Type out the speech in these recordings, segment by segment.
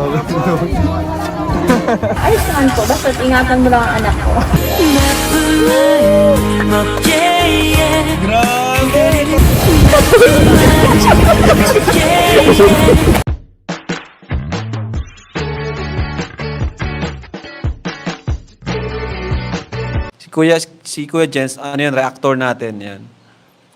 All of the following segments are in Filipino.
Ayos naman po, basta ingatan mo lang ang anak ko. Si Kuya, si Kuya Jens, ano yun, reactor natin yan.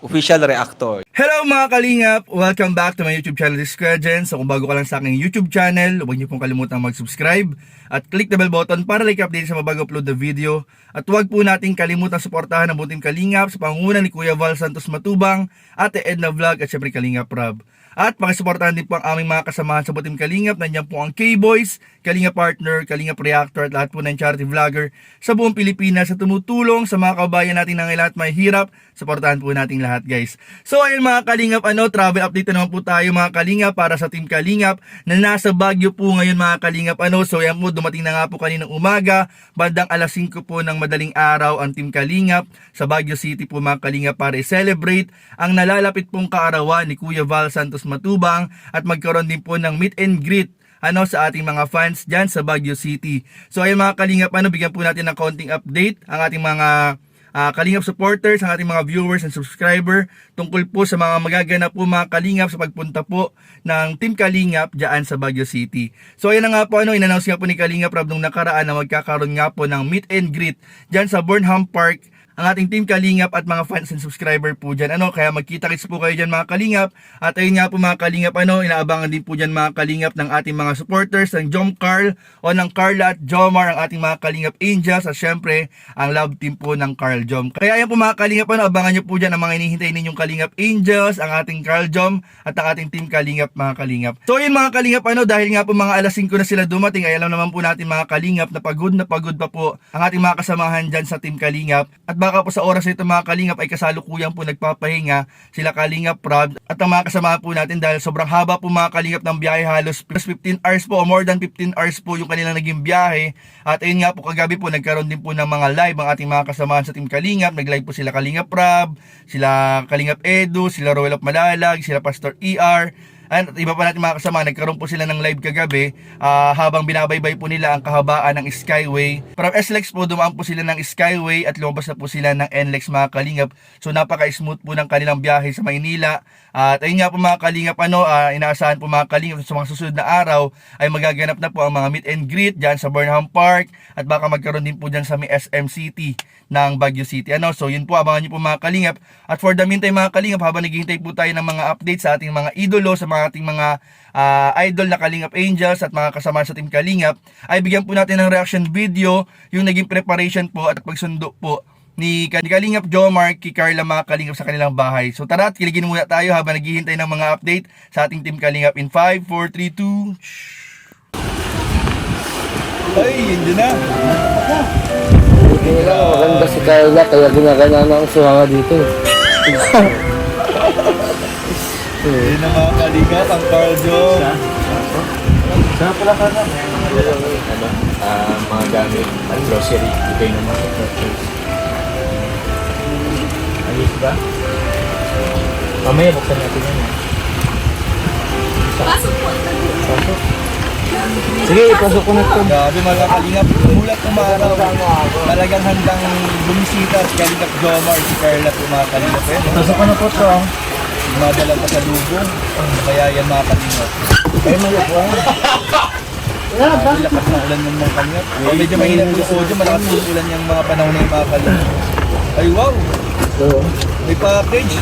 Official reactor. Hello mga kalingap! Welcome back to my YouTube channel, This Jen. So kung bago ka lang sa aking YouTube channel, huwag niyo pong kalimutang mag-subscribe at click the bell button para like update sa mabago upload na video. At huwag po nating kalimutang suportahan ang buting kalingap sa pangunguna ni Kuya Val Santos Matubang, Ate Edna Vlog at syempre Kalingap Rob. At pakisuportahan din po ang aming mga kasamahan sa Butim Kalingap. Nandiyan po ang K-Boys, Kalingap Partner, Kalingap Reactor at lahat po ng charity vlogger sa buong Pilipinas sa tumutulong sa mga kabayan natin na lahat may hirap. Suportahan po natin lahat guys. So ayun mga Kalingap, ano, travel update na naman po tayo mga Kalingap para sa Team Kalingap na nasa Baguio po ngayon mga Kalingap. Ano, so yan po, dumating na nga po kaninang umaga, bandang alas 5 po ng madaling araw ang Team Kalingap sa Baguio City po mga Kalingap para i-celebrate ang nalalapit pong kaarawan ni Kuya Val Santos Matubang at magkaroon din po ng meet and greet ano sa ating mga fans dyan sa Baguio City. So ayun mga kalingap, ano, bigyan po natin ng konting update ang ating mga ah, kalingap supporters, ang ating mga viewers and subscriber tungkol po sa mga magaganap po mga kalingap sa pagpunta po ng Team Kalingap dyan sa Baguio City. So ayun na nga po, ano, inannounce nga po ni Kalingap Rob nung nakaraan na magkakaroon nga po ng meet and greet dyan sa Burnham Park ang ating team Kalingap at mga fans and subscriber po dyan. Ano, kaya magkita-kits po kayo dyan mga Kalingap. At ayun nga po mga Kalingap, ano, inaabangan din po dyan mga Kalingap ng ating mga supporters, ng Jom Carl o ng Carla at Jomar, ang ating mga Kalingap Angels at syempre, ang love team po ng Carl Jom. Kaya ayan po mga Kalingap, ano, abangan nyo po dyan ang mga inihintay ninyong Kalingap Angels, ang ating Carl Jom at ang ating team Kalingap mga Kalingap. So yun mga Kalingap, ano, dahil nga po mga alas 5 na sila dumating, ay alam naman po natin mga Kalingap na pagod na pagod pa po ang ating mga kasamahan dyan sa team Kalingap. At baka po sa oras nito mga Kalingap ay kasalukuyan po nagpapahinga sila Kalingap Rob at ang mga kasama po natin dahil sobrang haba po mga Kalingap ng biyahe. Halos plus 15 hours po o more than 15 hours po yung kanilang naging biyahe. At ayun nga po kagabi po nagkaroon din po ng mga live ang ating mga kasamahan sa Team Kalingap. Nag-live po sila Kalingap Rob sila Kalingap Edu sila Roel of Malalag sila Pastor ER at iba pa natin mga kasama, nagkaroon po sila ng live kagabi ah, habang binabaybay po nila ang kahabaan ng Skyway. From SLEX po, dumaan po sila ng Skyway at lumabas na po sila ng NLEX mga kalingap. So napaka-smooth po ng kanilang biyahe sa Maynila. At ayun nga po mga kalingap, ano, ah, inaasahan po mga kalingap sa mga susunod na araw ay magaganap na po ang mga meet and greet dyan sa Burnham Park at baka magkaroon din po dyan sa SM City ng Baguio City. Ano, so yun po, abangan nyo po mga kalingap. At for the meantime mga kalingap, habang naghihintay po tayo ng mga updates sa ating mga idolo, sa mga ating mga ah, idol na Kalingap Angels at mga kasama sa Team Kalingap, ay bigyan po natin ng reaction video, yung naging preparation po at pagsundo po ni, Kalingap Jomar, kay Carla mga Kalingap sa kanilang bahay. So tara, at kiligin muna tayo habang naghihintay ng mga update sa ating Team Kalingap in 5, 4, 3, 2, Ay, hindi na. Maganda si Carla, kaya ginagana na ang sumama dito. Hindi na mga Kalingap, ang Carl Jom. Saan pala ka na? Ano, ah, mga gamit at grocery. Ito yung naman. Ayos ba? Mamaya buksan natin yan. Pasok po. Pasok. Sige, ipasok ko na ito. Grabe mga kalingap, umulat ng araw. Talagang handang bumisita si Kalingap Jomar, si Carla po mga kalingap. Eh? Pasok ko na po ito. Madalang pa sa lubong. Kaya yan mga kalingap. Ay, may upuan. Ang lakas ng ulan ng mga kalingap. Oh, medyo mahirap yung audio, malakas yung ulan yung mga panahon na yung mga kalingap. Ay wow! Ito. May package!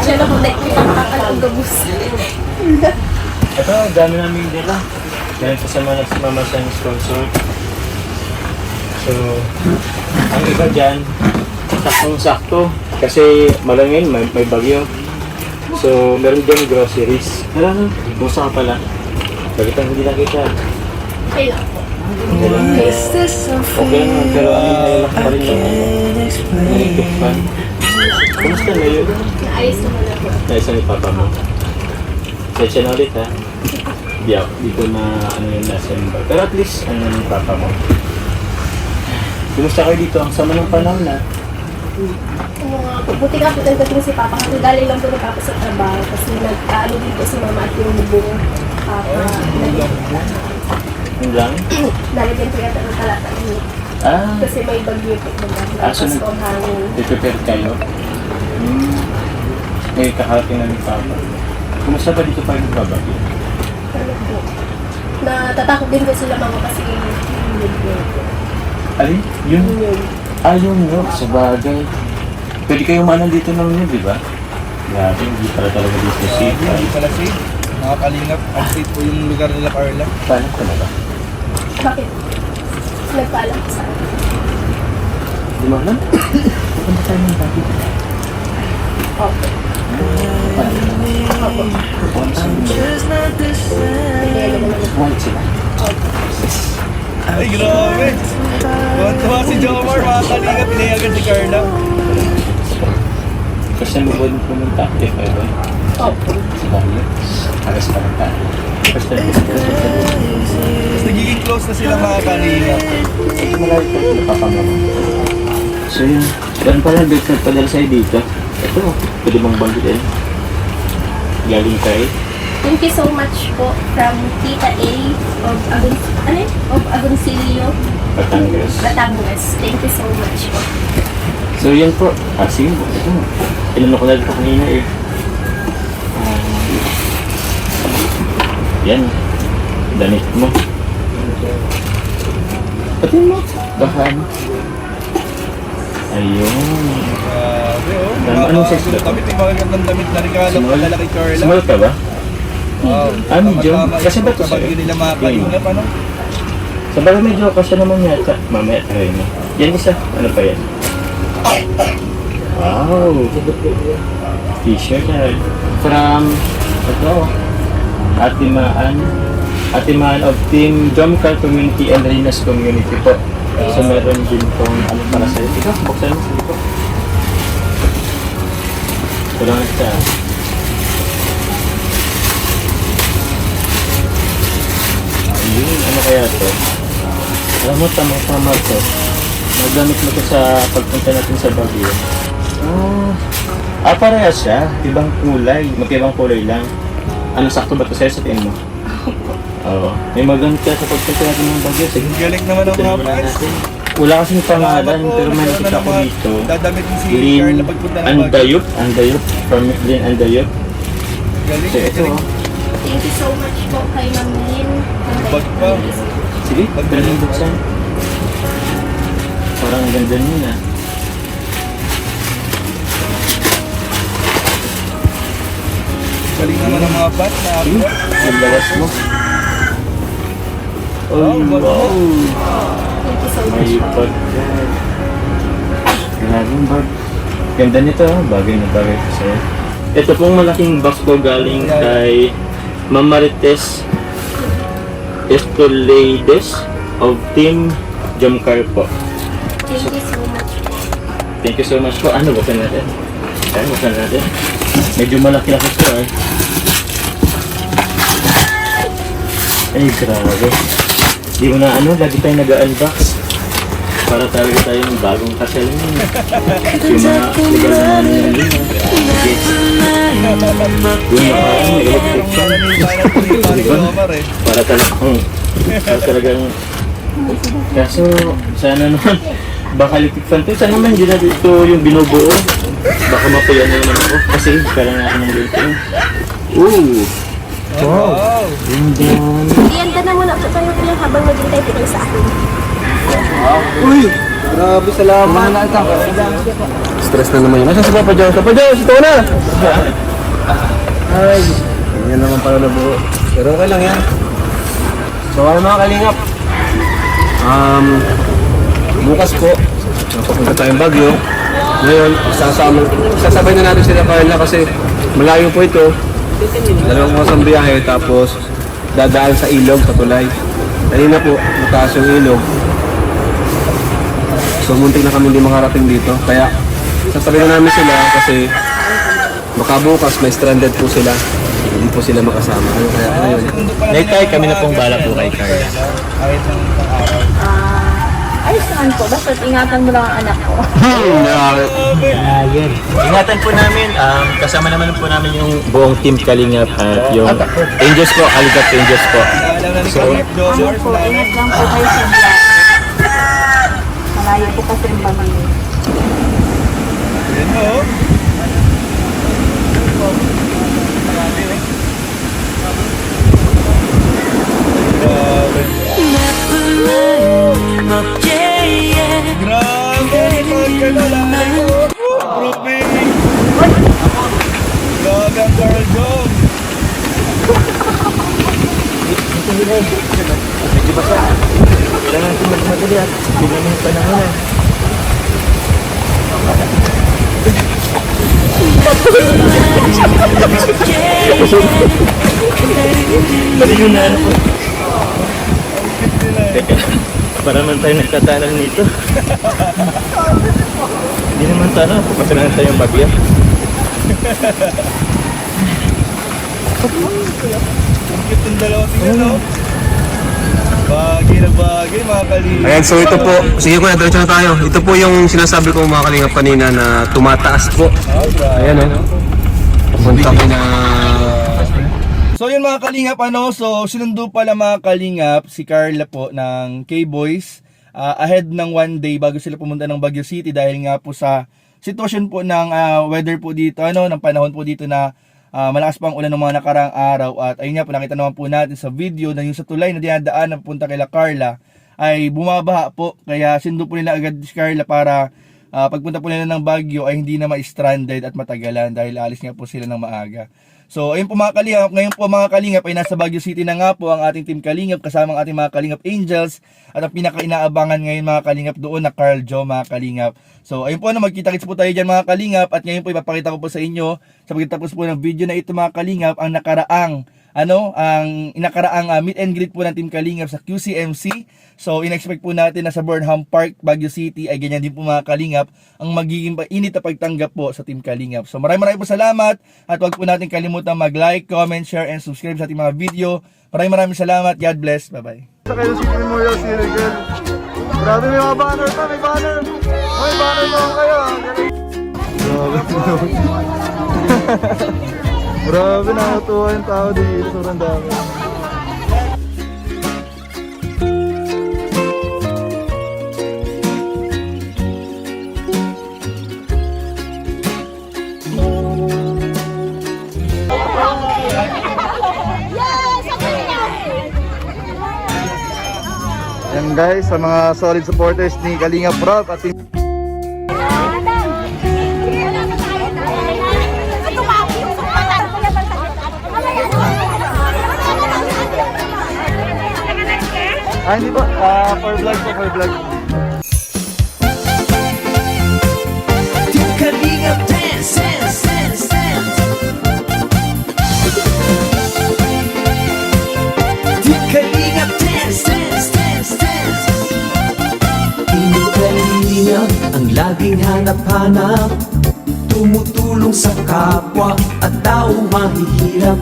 Siya na kung nakikita ang kakalagabus. Ito, ang dami namin dila. Dahil po sa mga nagsumama sa sponsor. So, ang iba dyan, saktong-sakto. Kasi malangin, may, may bagyo. So, meron dyan groceries. Wala na, musa ka pala. Bakit ang hindi nakita? Okay lang po. Okay naman, pero ang naiyak pa rin yung ano, yung tukpan. Kumusta na yun? Naayos naman na po. Naisa ni papa mo. Sensya na ulit ha. Di ako, di ko na ano yung nasa yung bar. Pero at least, ano yung papa mo. Kumusta kayo dito? Ang sama ng panahon na. Po. Buti nga po talaga si Papa kasi dali lang po natapos sa trabaho kasi nag-ano din po si Mama at yung buong Papa. Nag- Yun lang? Lalagyan ko yata ng talata niyo. Ah, Kasi may bagyo po. Ah, so nag- ko hangin. prepare kayo? Hmm. Ngayon kakarating na ni Papa. Kumusta ba dito pa yung babagi? Ano po? Natatakot din ko sila mama kasi yung yun. Alin? Yun? Yun. Ah, yun yun. Sa bagay. Pwede kayong manan dito ng yun, di ba? Grabe, hindi pala talaga dito safe. Hindi pala safe. Mga kalingap, unsafe po yung lugar nila Carla. Paano talaga? Bakit? Nagpaalam ko sa akin. Di mo alam? Pupunta tayo ng. White sila. Ay, grabe. Tuwa si Jomar, mga kalingap, pinayagan si Carla. Kasi mo ba nung pumunta? Eh, kayo ba? Opo. Sa bago. Alas pa lang tayo. Ko Tapos nagiging close na sila mga kalingap. Malayo pa sila papamama. So yun, ganun pala bit nagpadala sa'yo dito. Ito, pwede bang banggit eh? Galing kay Thank you so much po from Tita A of Agon ano yun? of Agoncillo, Batangas. Batangas. Thank you so much po. So yan po. Ah, sige po. Ito. Inano ko na kanina eh. Ah, yan. Damit mo. Pati mo. Baka ano. Ayun. Oh. Ano- Mga anong size ba? Damit, yung mga gandang damit na regalo Small? padala kay Carla. Small ka ba? Wow. Ah, medium. Kasi ba ito sa'yo? nila mga kalingap, ano? Sa bagay medyo kasya naman yata. Mamaya try mo. Yan isa. Ano pa yan? Wow! T-shirt na. From, ito, Atimaan. Atimaan of Team Jomcar Community and Reynas Community po. So meron din pong ano para sa'yo. Ikaw, buksan mo sa likod. Ito lang siya. Ayun, ano kaya to? Alam mo, tama-tama to. Magamit mo to sa pagpunta natin sa Baguio. Ah, ah parehas siya. Ibang kulay. Magkaibang kulay lang. Ano, sakto ba to sa'yo sa tingin mo? Oo. May magamit ka sa pagpunta natin ng Baguio. Sige. Ang galing naman ang mga natin. Wala kasing pangalan, Salamat po, pero may nakita na ko ng mga dito. Dadamit din si Lin Carla pagpunta ng Baguio. Andayup. Andayup. From Lin Andayup. Galing, So, ito. galing. oh. Thank you so much po kay Ma'am Lynn. Bag pa. Sige, pagdala yung buksan. Parang ang ganda nun ah. Galing naman ang mga fans na Sige, ang lawas mo. Oh, Wow, wow. Thank you so much May bag. Grabe yung bag. Ganda nito ah. Bagay na bagay ko sa'yo. Ito pong malaking box ko galing kay Ma'am Estoleides of Team Jomcar po. Thank you so much po. Thank you so much po. Ano, buksan natin. Ayan, buksan natin. Medyo malaki-laki ito eh. Ay, grabe. Di mo na ano, lagi tayo nag-unbox. Para talaga tayong bagong kasal mo. Yung mga legal na namin yung lima. Okay. Yung mga ano, electric fan. Para talagang, para talagang, kaso, sana naman, baka electric fan to, sana naman hindi na dito yung binubuo. Baka mapuyan na naman ako, kasi kailangan nga ako ng ganito. Ooh! Wow. Ganda. Iyan ka na muna po tayo habang maghintay po sa akin. Uy! Grabe, salamat. Stress na naman yun. Nasaan si Papa Jones? Papa Jones, ito na! Ay, yan naman pala nabuo. Pero okay lang yan. So, ano mga kalingap? Um, bukas po, papunta tayong Baguio. Ngayon, sasama, sasabay na natin sila Carla kasi malayo po ito. Dalawang oras ang biyahe tapos dadaan sa ilog, sa tulay. Kanina po, mataas yung ilog. So muntik na kami hindi makarating dito. Kaya sasabihin na namin sila kasi baka bukas may stranded po sila. Hindi po sila makasama. Ano kaya ngayon? Night tayo, kami na pong bala po kay Carla. Araw. Ayos naman po. Basta ingatan mo lang ang anak ko. Ah, yun. Ingatan po namin, um, kasama naman po namin yung buong team Kalingap at yung Angels po, Kalingap Angels po. So. Ano po, ingat lang po kayo sa. Malayo po kasi ang pamilya. Ayan o. Grabe. Grabe, ko. Groupie. Grabe ang girl job. Medyo basa. Kailangan natin magmadali at bigyan mo yung panahon eh. Mali yung na ano ko. Teka, para naman tayo nagtatanan nito. Hindi naman tana, papasalanan tayong bagya. Ang cute ng dalawa tingnan, no? Bagay na bagay, mga kalingap. Ayan, so ito po, sige kuya, diretso na tayo. Ito po yung sinasabi ko mga kalingap kanina na tumataas po. Ayan o. Papunta ko na... So yun mga kalingap ano, so sinundo pala mga kalingap si Carla po ng K-Boys ah, ahead ng one day bago sila pumunta ng Baguio City dahil nga po sa sitwasyon po ng ah, weather po dito, ano, ng panahon po dito na ah, malakas pang ulan ng mga nakarang araw at ayun nga po nakita naman po natin sa video na yung sa tulay na dinadaan na punta kila Carla ay bumabaha po kaya sinundo po nila agad si Carla para ah, pagpunta po nila ng Baguio ay hindi na ma-stranded at matagalan dahil alis nga po sila ng maaga. So, ayun po mga kalingap. Ngayon po mga kalingap ay nasa Baguio City na nga po ang ating team kalingap kasama ang ating mga kalingap angels at ang pinaka-inaabangan ngayon mga kalingap doon na Carl Joe mga kalingap. So, ayun po ano, magkita-kits po tayo dyan mga kalingap at ngayon po ipapakita ko po sa inyo sa pagkatapos po ng video na ito mga kalingap ang nakaraang ano, ang inakaraang uh, meet and greet po ng Team Kalingap sa QCMC. So, in-expect po natin na sa Burnham Park, Baguio City, ay ganyan din po mga Kalingap ang magiging pa- init na pagtanggap po sa Team Kalingap. So, maraming maraming po salamat at huwag po natin kalimutan mag-like, comment, share, and subscribe sa ating mga video. Maraming maraming salamat. God bless. Bye-bye. Sa Quezon City Memorial Circle. Grabe may mga banner pa, may banner. May banner mo kayo. ah. Grabe. Grabe, nakatuwa yung tao dito. Sobrang dami. Guys, sa mga solid supporters ni Kalinga Prop at Ah, hindi po. Ah, for vlog po, for vlog. Kalingap dance, dance, dance, dance. Dance, dance, dance, dance. Hindi ang laging hanap-hanap. Tumutulong sa kapwa at tao mahihirap.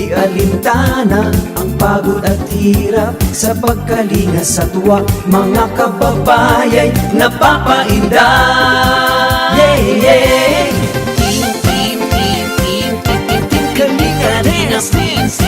Di alintana ang pagod at hirap sa pagkalinga sa tuwa mga kababayay napapainda. Yeah, yeah. Team, team, team, team, team, team, team, kalinga dance, team, team, team,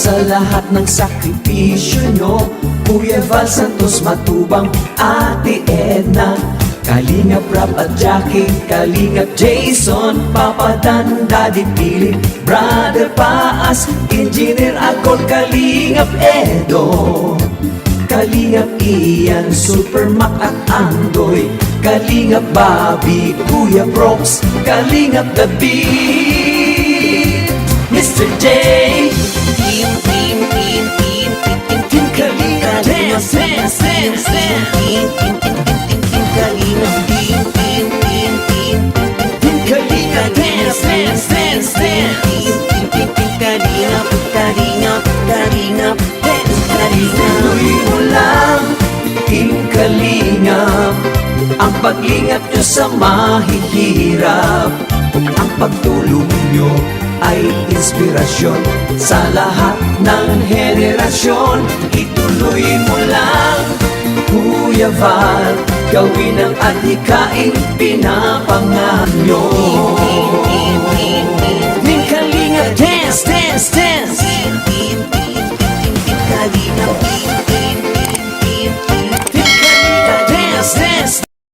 sa lahat ng sakripisyo nyo. Kuya Val Santos Matubang, Ate Edna. Kalingap Rap at Jackie, Kalingap Jason Papa Dan, Daddy Pili, Brother Paas Engineer Agol, Kalingap Edo. Kalingap Ian, Super Mac at Andoy. Kalingap Bobby, Kuya Prox Kalingap The Beat Mr. J kalingap Ang paglingat nyo sa mahihirap Ang pagtulong nyo ay inspirasyon sa lahat ng henerasyon. Ituloy mo lang, Kuya Val, gawin ang adhikain pinapangarap nyo. Ning Kalinga, dance, dance, dance! Kalinga, dance!